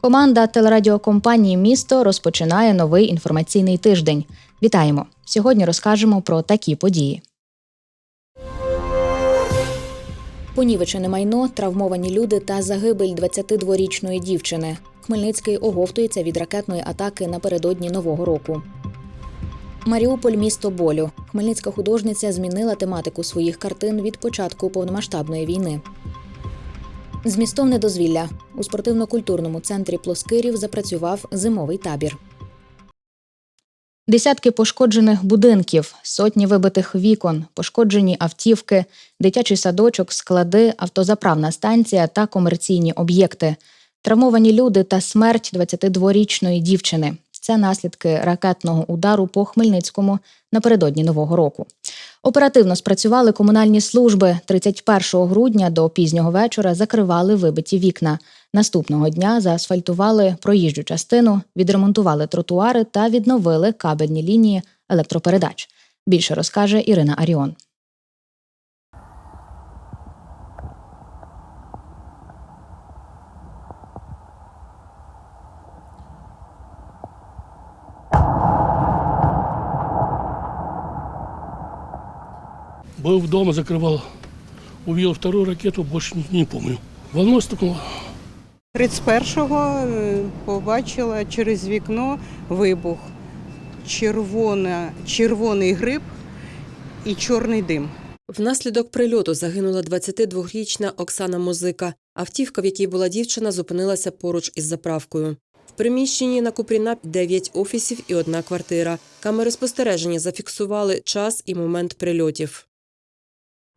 Команда телерадіокомпанії Місто розпочинає новий інформаційний тиждень. Вітаємо! Сьогодні розкажемо про такі події. Понівечене майно, травмовані люди та загибель 22-річної дівчини. Хмельницький оговтується від ракетної атаки напередодні нового року. Маріуполь місто болю. Хмельницька художниця змінила тематику своїх картин від початку повномасштабної війни. Змістовне дозвілля у спортивно-культурному центрі Плоскирів запрацював зимовий табір. Десятки пошкоджених будинків, сотні вибитих вікон, пошкоджені автівки, дитячий садочок, склади, автозаправна станція та комерційні об'єкти, травмовані люди та смерть 22-річної дівчини. Це наслідки ракетного удару по Хмельницькому напередодні нового року. Оперативно спрацювали комунальні служби. 31 грудня до пізнього вечора закривали вибиті вікна. Наступного дня заасфальтували проїжджу частину, відремонтували тротуари та відновили кабельні лінії електропередач. Більше розкаже Ірина Аріон. Был дома, закрывал. Увидел вторую ракету, больше не, не помню. Волной стукнуло. 31-го е, побачила через вікно вибух, червона, червоний гриб і чорний дим. Внаслідок прильоту загинула 22-річна Оксана Музика. Автівка, в якій була дівчина, зупинилася поруч із заправкою. В приміщенні на Купріна 9 офісів і одна квартира. Камери спостереження зафіксували час і момент прильотів.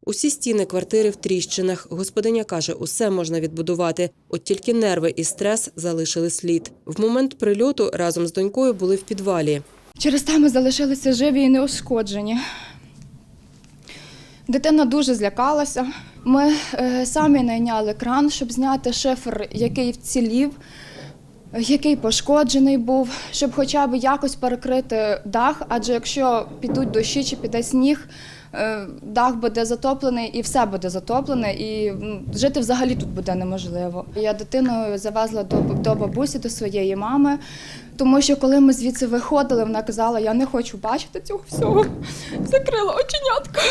Усі стіни квартири в тріщинах. Господиня каже, усе можна відбудувати, от тільки нерви і стрес залишили слід. В момент прильоту разом з донькою були в підвалі. Через те ми залишилися живі і неушкоджені. Дитина дуже злякалася. Ми е, самі найняли кран, щоб зняти шифер, який вцілів, який пошкоджений був, щоб хоча б якось перекрити дах, адже якщо підуть дощі чи піде сніг, дах буде затоплений і все буде затоплене, і жити взагалі тут буде неможливо. Я дитину завезла до, до бабусі, до своєї мами, тому що коли ми звідси виходили, вона казала, я не хочу бачити цього всього. Закрила оченятка.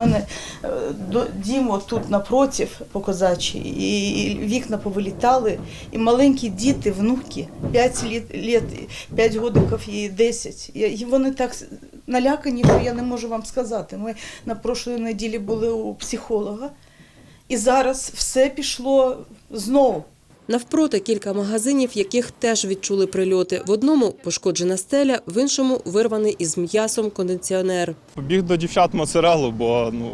У мене е, дім тут напротив по козачі, і вікна повилітали, і маленькі діти, внуки, 5 літ, літ 5 годиків і 10. І вони так налякані, що я не можу вам сказати. Ми на прошлої неділі були у психолога, і зараз все пішло знову. Навпроти кілька магазинів, яких теж відчули прильоти. В одному пошкоджена стеля, в іншому вирваний із м'ясом кондиціонер. Побіг до дівчат моцарелу, бо ну,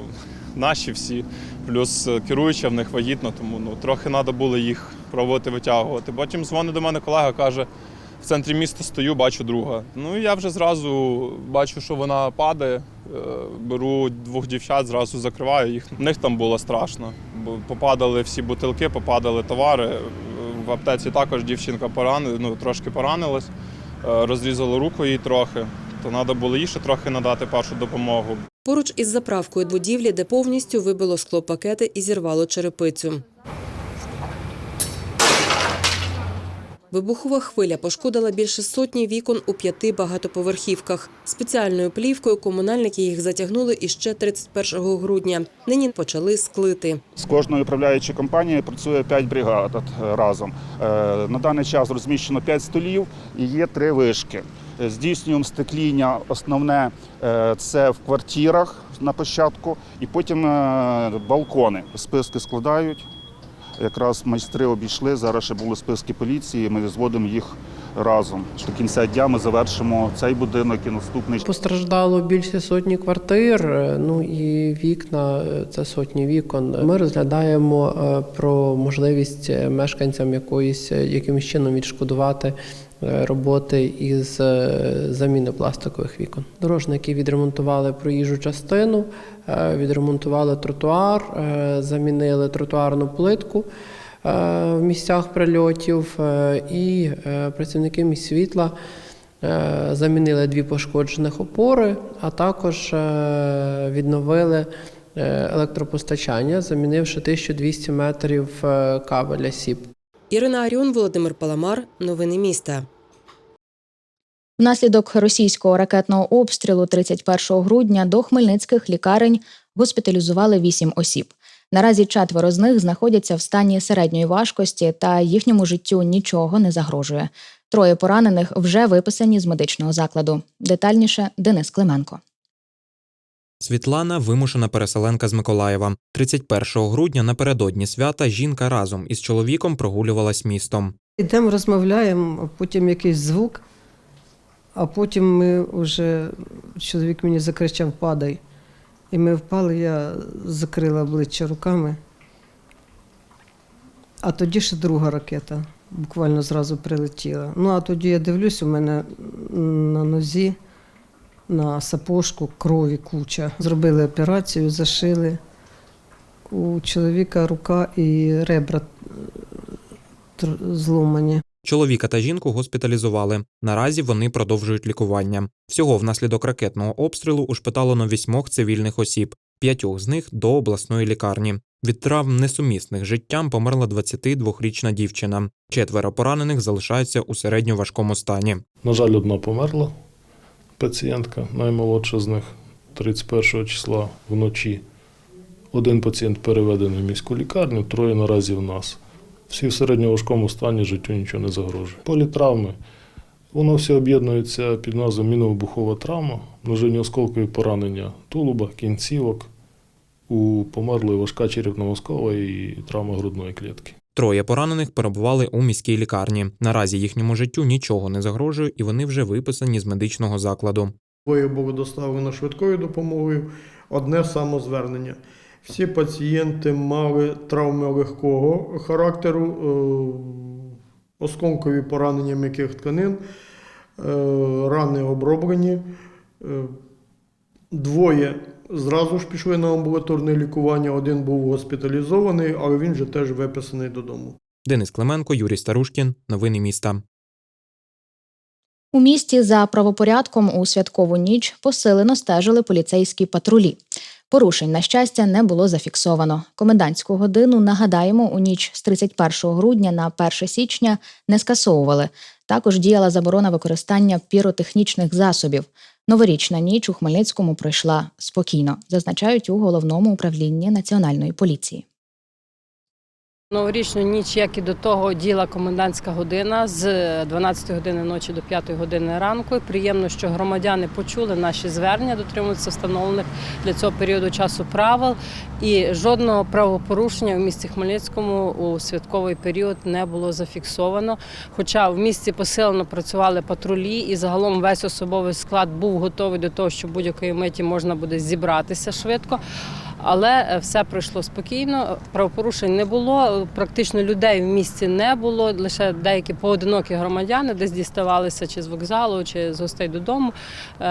наші всі, плюс керуюча в них вагітна, тому ну, трохи треба було їх пробувати витягувати. Потім дзвонить до мене колега, каже, в центрі міста стою, бачу друга. Ну я вже зразу бачу, що вона падає. е, Беру двох дівчат, зразу закриваю їх. В них там було страшно. Бо попадали всі бутилки, попадали товари. В аптеці також дівчинка порани, ну, трошки поранилась, е, розрізало руку їй трохи. То треба було їй ще трохи надати першу допомогу. Поруч із заправкою будівлі, де повністю вибило склопакети і зірвало черепицю. Вибухова хвиля пошкодила більше сотні вікон у п'яти багатоповерхівках. Спеціальною плівкою комунальники їх затягнули іще 31 грудня. Нині почали склити. З кожної управляючої компанії працює 5 бригад е, разом. Е, На даний час розміщено 5 столів і є 3 вишки. Е, Здійснюємо стекління основне це в квартирах на початку, і потім балкони. Списки складають. Якраз майстри обійшли. Зараз ще були списки поліції. Ми зводимо їх разом. До кінця дня ми завершимо цей будинок і наступний. Постраждало більше сотні квартир, е, ну і вікна е, це сотні вікон. Ми розглядаємо е, про можливість мешканцям якоїсь якимось чином відшкодувати роботи із е, заміни пластикових вікон. Дорожники відремонтували проїжджу частину, е, відремонтували тротуар, е, замінили тротуарну плитку. в місцях прильотів, е, і е, працівники міськ світла е, замінили дві пошкоджених опори, а також е, відновили е, електропостачання, замінивши 1200 метрів е, кабеля СІП. Ірина Аріон, Володимир Паламар. Новини міста. Внаслідок російського ракетного обстрілу 31 грудня до хмельницьких лікарень госпіталізували 8 осіб. Наразі четверо з них знаходяться в стані середньої важкості та їхньому життю нічого не загрожує. Троє поранених вже виписані з медичного закладу. Детальніше Денис Клименко. Світлана вимушена переселенка з Миколаєва. 31 грудня напередодні свята жінка разом із чоловіком прогулювалась містом. Ідемо, розмовляємо, а потім якийсь звук, а потім ми вже чоловік мені закричав Падай. І ми впали, я закрила обличчя руками. А тоді ще друга ракета буквально зразу прилетіла. Ну, а тоді я дивлюсь, у мене на нозі, на сапожку крові куча. Зробили операцію, зашили. У чоловіка рука і ребра е, зломані. Чоловіка та жінку госпіталізували. Наразі вони продовжують лікування. Всього внаслідок ракетного обстрілу ушпиталено вісьмох цивільних осіб, п'ятьох з них до обласної лікарні. Від травм несумісних життям померла 22-річна дівчина. Четверо поранених залишаються у середньо важкому стані. На жаль, одна померла пацієнтка, наймолодша з них 31 числа вночі. Один пацієнт переведений в міську лікарню, троє наразі в нас. Всі в середньоважкому стані життю нічого не загрожує. Політравми. Воно все об'єднується під назвою міновибухова травма, множинні осколкові поранення тулуба, кінцівок. У померлої важка черепно-мозкова і травма грудної клітки. Троє поранених перебували у міській лікарні. Наразі їхньому життю нічого не загрожує, і вони вже виписані з медичного закладу. Двоє було доставлено швидкою допомогою, одне самозвернення. Всі пацієнти мали травми легкого характеру, е, осколкові поранення м'яких тканин, е, рани оброблені. Е, Двоє зразу ж пішли на амбулаторне лікування, один був госпіталізований, але він же теж виписаний додому. Денис Клименко, Юрій Старушкін. Новини міста. У місті за правопорядком у святкову ніч посилено стежили поліцейські патрулі. Порушень, на щастя, не було зафіксовано. Комендантську годину, нагадаємо, у ніч з 31 грудня на 1 січня не скасовували. Також діяла заборона використання піротехнічних засобів. Новорічна ніч у Хмельницькому пройшла спокійно, зазначають у головному управлінні національної поліції. Новорічну ніч, як і до того, діла комендантська година з 12 години ночі до 5 години ранку. І Приємно, що громадяни почули наші звернення, дотримуються встановлених для цього періоду часу правил. І жодного правопорушення в місті Хмельницькому у святковий період не було зафіксовано. Хоча в місті посилено працювали патрулі, і загалом весь особовий склад був готовий до того, що будь-якої миті можна буде зібратися швидко. Але е, все пройшло спокійно, правопорушень не було. Практично людей в місті не було. Лише деякі поодинокі громадяни десь діставалися чи з вокзалу, чи з гостей додому. Е,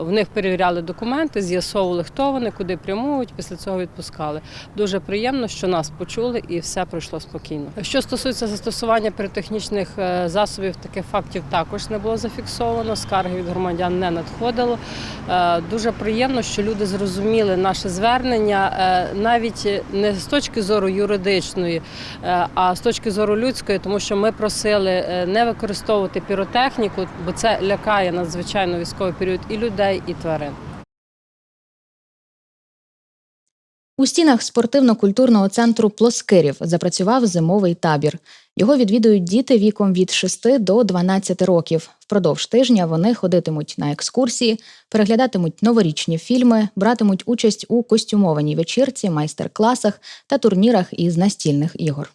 В них перевіряли документи, з'ясовували, хто вони, куди прямують. Після цього відпускали. Дуже приємно, що нас почули і все пройшло спокійно. Що стосується застосування піротехнічних е, засобів, таких фактів також не було зафіксовано. Скарги від громадян не надходило. Дуже приємно, що люди зрозуміли наше звернення е, навіть не з точки зору юридичної, е, а з точки зору людської, тому що ми просили е, не використовувати піротехніку, бо це лякає надзвичайно військовий період і людей, і тварин. У стінах спортивно-культурного центру Плоскирів запрацював зимовий табір. Його відвідують діти віком від 6 до 12 років. Впродовж тижня вони ходитимуть на екскурсії, переглядатимуть новорічні фільми, братимуть участь у костюмованій вечірці, майстер-класах та турнірах із настільних ігор.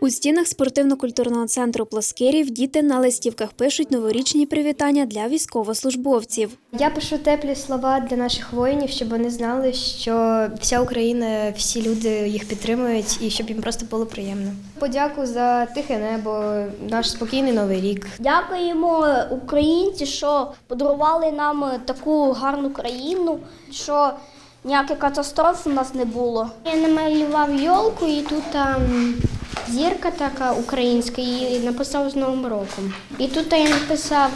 У стінах спортивно-культурного центру Плоскирів діти на листівках пишуть новорічні привітання для військовослужбовців. Я пишу теплі слова для наших воїнів, щоб вони знали, що вся Україна, всі люди їх підтримують і щоб їм просто було приємно. Подяку за тихе небо, наш спокійний новий рік. Дякуємо українці, що подарували нам таку гарну країну, що ніяких катастроф у нас не було. Я намалював йолку і тут там зірка така українська і написав з Новим роком. І тут я написав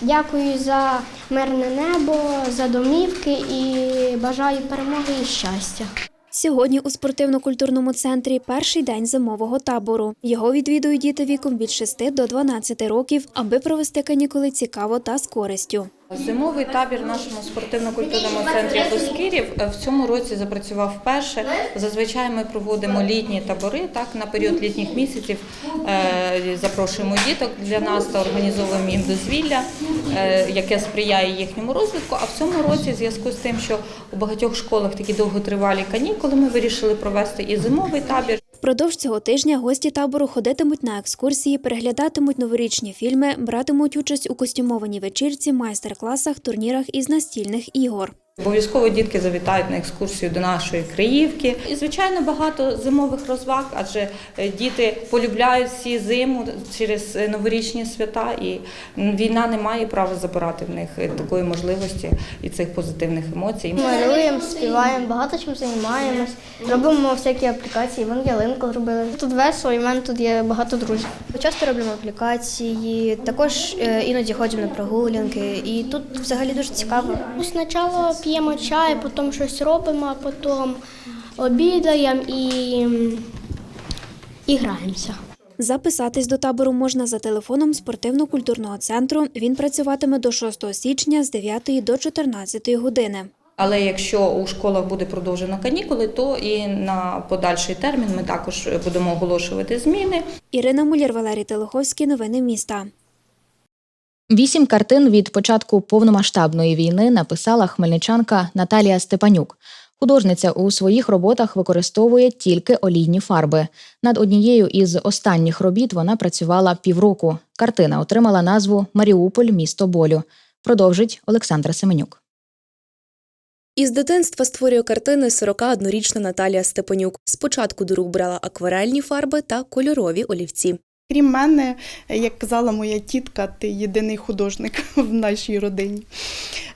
дякую за мирне небо, за домівки і бажаю перемоги і щастя. Сьогодні у спортивно-культурному центрі перший день зимового табору. Його відвідують діти віком від 6 до 12 років, аби провести канікули цікаво та з користю. Зимовий табір в нашому спортивно-культурному центрі Плоскирів е, в цьому році запрацював вперше. Зазвичай ми проводимо літні табори. Так на період літніх місяців е, запрошуємо діток для нас та організовуємо їм дозвілля, е, яке сприяє їхньому розвитку. А в цьому році, в зв'язку з тим, що у багатьох школах такі довготривалі канікули, ми вирішили провести і зимовий табір. Впродовж цього тижня гості табору ходитимуть на екскурсії, переглядатимуть новорічні фільми, братимуть участь у костюмованій вечірці, майстер-класах, турнірах із настільних ігор. Обов'язково дітки завітають на екскурсію до нашої Криївки. І звичайно багато зимових розваг, адже е, діти полюбляють всі зиму через е, новорічні свята, і війна не має права забирати в них е, такої можливості і цих позитивних емоцій. Малюємо, співаємо, багато чим займаємось. Робимо всякі аплікації, вон ялинку зробили. Тут весело, і в мене тут є багато друзів. Часто робимо аплікації, також іноді ходимо на прогулянки, і тут взагалі дуже цікаво. Спочатку п'ємо чай, потім щось робимо, а потім обідаємо і, і граємося. Записатись до табору можна за телефоном спортивно-культурного центру. Він працюватиме до 6 січня з 9 до 14 години. Але якщо у школах буде продовжено канікули, то і на подальший термін ми також будемо оголошувати зміни. Ірина Муляр, Валерій Телеховський. Новини міста. Вісім картин від початку повномасштабної війни написала хмельничанка Наталія Степанюк. Художниця у своїх роботах використовує тільки олійні фарби. Над однією із останніх робіт вона працювала півроку. Картина отримала назву Маріуполь місто болю. Продовжить Олександра Семенюк. Із дитинства створює картини 41-річна Наталія Степанюк. Спочатку до рук брала акварельні фарби та кольорові олівці. Крім мене, як казала моя тітка, ти єдиний художник в нашій родині.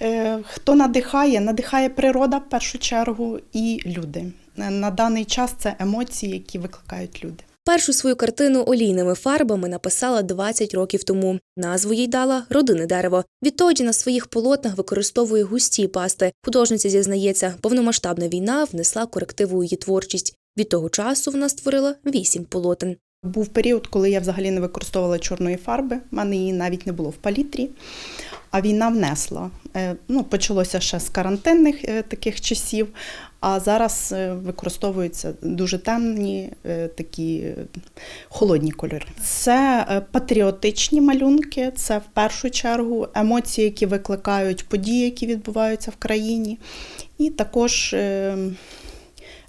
Е, Хто надихає? Надихає природа в першу чергу і люди. Е, На даний час це емоції, які викликають люди. Першу свою картину олійними фарбами написала 20 років тому. Назву їй дала родинне дерево. Відтоді на своїх полотнах використовує густі пасти. Художниця зізнається, повномасштабна війна внесла корективу її творчість. Від того часу вона створила вісім полотен. Був період, коли я взагалі не використовувала чорної фарби, в мене її навіть не було в палітрі, а війна внесла. Е, Ну, почалося ще з карантинних е, таких часів, а зараз е, використовуються дуже темні, такі холодні кольори. Це патріотичні малюнки, це в першу чергу емоції, які викликають події, які відбуваються в країні, і також е,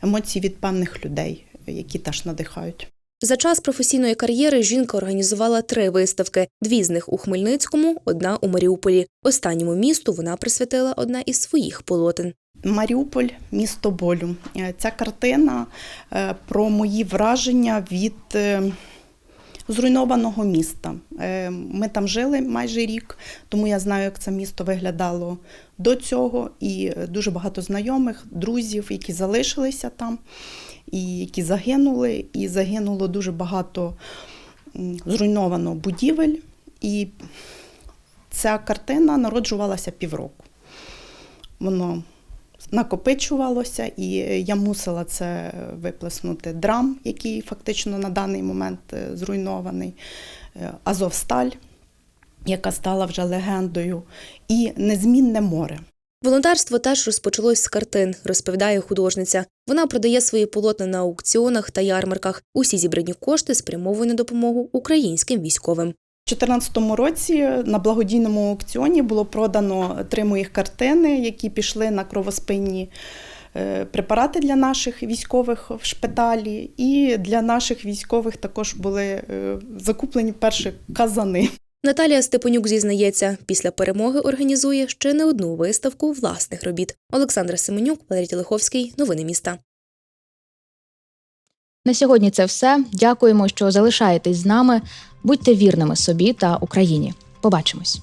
емоції від певних людей, які теж надихають. За час професійної кар'єри жінка організувала три виставки: дві з них у Хмельницькому, одна у Маріуполі. Останньому місту вона присвятила одна із своїх полотен. Маріуполь місто болю. Е, Ця картина е, про мої враження від е, зруйнованого міста. Ми там жили майже рік, тому я знаю, як це місто виглядало до цього. І дуже багато знайомих, друзів, які залишилися там, і які загинули. І загинуло дуже багато зруйновано будівель. І ця картина народжувалася півроку. Воно накопичувалося, і я мусила це виплеснути. Драм, який фактично на даний момент е, зруйнований, е, Азовсталь, яка стала вже легендою, і незмінне море. Волонтерство теж розпочалось з картин, розповідає художниця. Вона продає свої полотна на аукціонах та ярмарках. Усі зібрані кошти спрямовує на допомогу українським військовим. У 2014 році на благодійному аукціоні було продано три моїх картини, які пішли на кровоспинні е, препарати для наших військових в шпиталі. І для наших військових також були е, закуплені перші казани. Наталія Степанюк зізнається, після перемоги організує ще не одну виставку власних робіт. Олександра Семенюк, Валерій Телеховський. Новини міста. На сьогодні це все. Дякуємо, що залишаєтесь з нами. Будьте вірними собі та Україні. Побачимось.